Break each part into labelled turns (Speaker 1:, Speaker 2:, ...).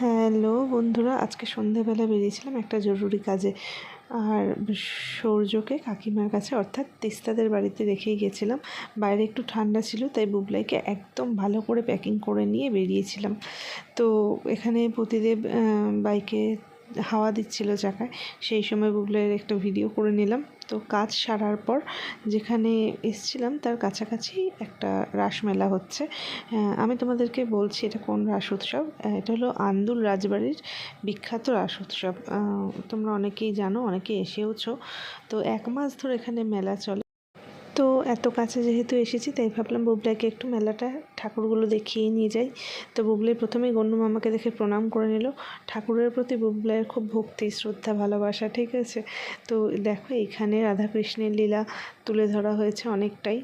Speaker 1: Hello বন্ধুরা, আজকে সন্ধেবেলা বেরিয়েছিলাম একটা জরুরি কাজে। আর সৌর্যকে কাকিমার কাছে, অর্থাৎ তিস্তাদের বাড়িতে রেখেই গেছিলাম। বাইরে একটু ঠান্ডা ছিল, তাই বুবলাইকে একদম ভালো করে প্যাকিং করে নিয়ে বেরিয়েছিলাম। তো এখানে প্রতিদেব বাইকে হাওয়া দিচ্ছিল চাকায়, সেই সময় বুবলাইয়ের একটা ভিডিও করে নিলাম। তো কাজ সারার পর যেখানে এসছিলাম তার কাছাকাছি একটা রাসমেলা হচ্ছে। আমি তোমাদেরকে বলছি এটা কোন রাস উৎসব? এটা হলো আন্দুল রাজবাড়ির বিখ্যাত রাস উৎসব। তোমরা অনেকেই জানো, অনেকে এসেওছো। তো এক মাস ধরে এখানে মেলা চলে। তো এত কাছে যেহেতু এসেছি, তাই ভাবলাম বুবলাকে একটু মেলাটা ঠাকুরগুলো দেখিয়ে নিয়ে যাই। তো বুবলাই প্রথমেই গণ্য মামাকে দেখে প্রণাম করে নিল। ঠাকুরের প্রতি বুবলাইয়ের খুব ভক্তি, শ্রদ্ধা, ভালোবাসা, ঠিক আছে? তো দেখো এখানে রাধাকৃষ্ণের লীলা তুলে ধরা হয়েছে অনেকটাই।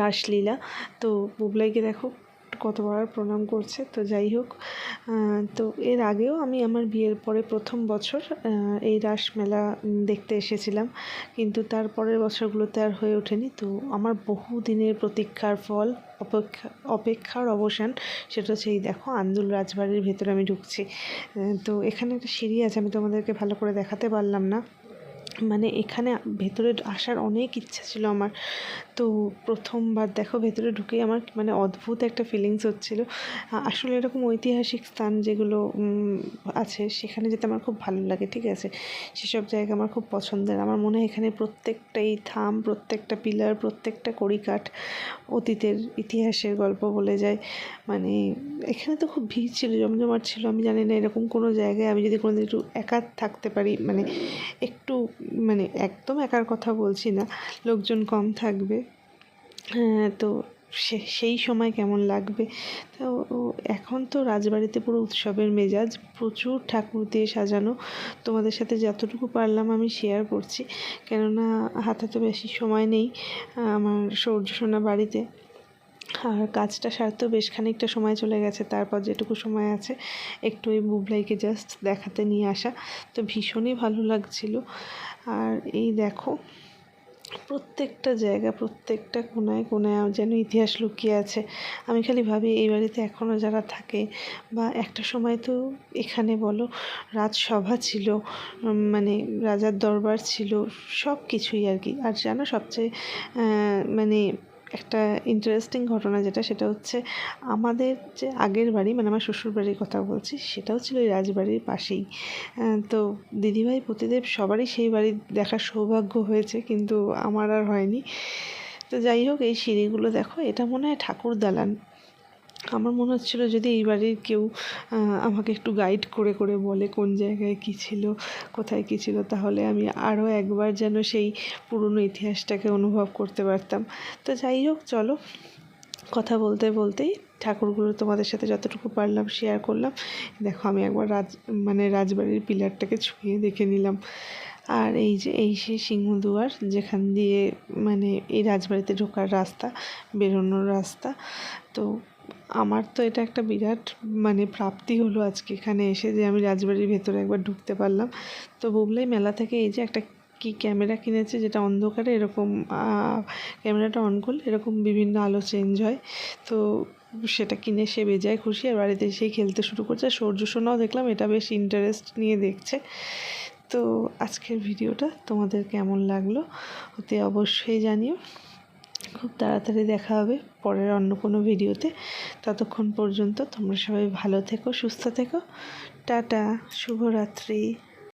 Speaker 1: রাসলীলা। তো বুবলাইকে দেখো কতবার প্রণাম করছে, তো যাই হোক তো এর আগেও আমি আমার বিয়ের পরে প্রথম বছর এই রাস মেলা দেখতে এসেছিলাম, কিন্তু তার পরের বছরগুলোতে আর হয়ে ওঠেনি, তো আমার বহু দিনের প্রতীক্ষার ফল, অপেক্ষা, অপেক্ষার অবসান, সেটা হচ্ছে এই দেখো, আন্দুল রাজবাড়ির ভেতরে আমি ঢুকছি তো এখানে একটা সিঁড়ি আছে, আমি তোমাদেরকে ভালো করে দেখাতে পারলাম না মানে এখানে ভেতরে আসার অনেক ইচ্ছা ছিল আমার তো প্রথমবার দেখো, ভেতরে ঢুকেই আমার মানে অদ্ভুত একটা ফিলিংস হচ্ছিল। আসলে এরকম ঐতিহাসিক স্থান যেগুলো আছে, সেখানে যেতে আমার খুব ভালো লাগে, ঠিক আছে? সেসব জায়গা আমার খুব পছন্দের। আমার মনে হয় এখানে প্রত্যেকটাই থাম, প্রত্যেকটা পিলার, প্রত্যেকটা কড়িকাঠ অতীতের ইতিহাসের গল্প বলে যায়। মানে এখানে তো খুব ভিড় ছিল, জমজমাট ছিল। আমি জানি না এরকম কোনো জায়গায় আমি যদি কোনোদিন একটু একা থাকতে পারি মানে একটু মানে একদম একার কথা বলছি না, লোকজন কম থাকবে। তো সে, সেই সময় কেমন লাগবে? তো এখন তো রাজবাড়িতে পুরো উৎসবের মেজাজ, প্রচুর ঠাকুর দিয়ে সাজানো। তোমাদের সাথে যতটুকু পারলাম আমি শেয়ার করছি। কেননা হাতে তো বেশি সময় নেই আমার সৌর্য সোনা বাড়িতে। আর কাজটা সারতেও বেশ খানিকটা সময় চলে গেছে, তারপর যেটুকু সময় আছে, একটু ওই বুবলাইকে জাস্ট দেখাতে নিয়ে আসা। তো ভীষণই ভালো লাগছিল। আর এই দেখো প্রত্যেকটা জায়গা, প্রত্যেকটা কোনায় কোনায় যেন ইতিহাস লুকিয়ে আছে। আমি খালি ভাবি, এই বাড়িতে এখনও যারা থাকে, বা একটা সময় তো এখানে বলো, রাজসভা ছিল মানে রাজার দরবার ছিল সব কিছুই আর কি। আর জানো সবচেয়ে মানে একটা ইন্টারেস্টিং ঘটনা যেটা, সেটা হচ্ছে আমাদের যে আগের বাড়ি মানে আমার শ্বশুর বাড়ির কথা বলছি, সেটাও ছিল এই রাজবাড়ির পাশেই। তো দিদিভাই, প্রতিদেব সবারই সেই বাড়ি দেখার সৌভাগ্য হয়েছে, কিন্তু আমার আর হয়নি। তো যাই হোক, এই সিঁড়িগুলো দেখো, এটা মনে হয় ঠাকুর দালান। আমার মনে হচ্ছিল যদি এই বাড়ির কেউ আমাকে একটু গাইড করে করে বলে কোন জায়গায় কী ছিল, কোথায় কী ছিল, তাহলে আমি আরও একবার যেন সেই পুরনো ইতিহাসটাকে অনুভব করতে পারতাম। তো যাই হোক, চলো। কথা বলতে বলতেই ঠাকুরগুলো তোমাদের সাথে যতটুকু পারলাম শেয়ার করলাম। দেখো, আমি একবার রাজ মানে রাজবাড়ির পিলারটাকে ছুঁয়ে দেখে নিলাম। আর এই যে, এই সেই সিংহদুয়ার যেখান দিয়ে মানে এই রাজবাড়িতে ঢোকার রাস্তা, বেরোনোর রাস্তা। তো আমার তো এটা একটা বিরাট মানে প্রাপ্তি হলো আজকে এখানে এসে যে আমি রাজবাড়ির ভেতরে একবার ঢুকতে পারলাম। তো বুবলাই মেলা থেকে এই যে একটা কি ক্যামেরা কিনেছে যেটা অন্ধকারে এরকম ক্যামেরাটা অন করলে এরকম বিভিন্ন আলো চেঞ্জ হয়। তো সেটা কিনে সে বেজায় খুশি, আর বাড়িতে এসেই খেলতে শুরু করছে। সৌর্য সোনাও দেখলাম, এটা বেশ ইন্টারেস্ট নিয়ে দেখছে। তো আজকের ভিডিওটা তোমাদের কেমন লাগল ওতে অবশ্যই জানিও। খুব তাড়াতাড়ি দেখা হবে পরের অন্য কোনো ভিডিওতে। ততক্ষণ পর্যন্ত তোমরা সবাই ভালো থেকো, সুস্থ থেকো। টাটা, শুভরাত্রি।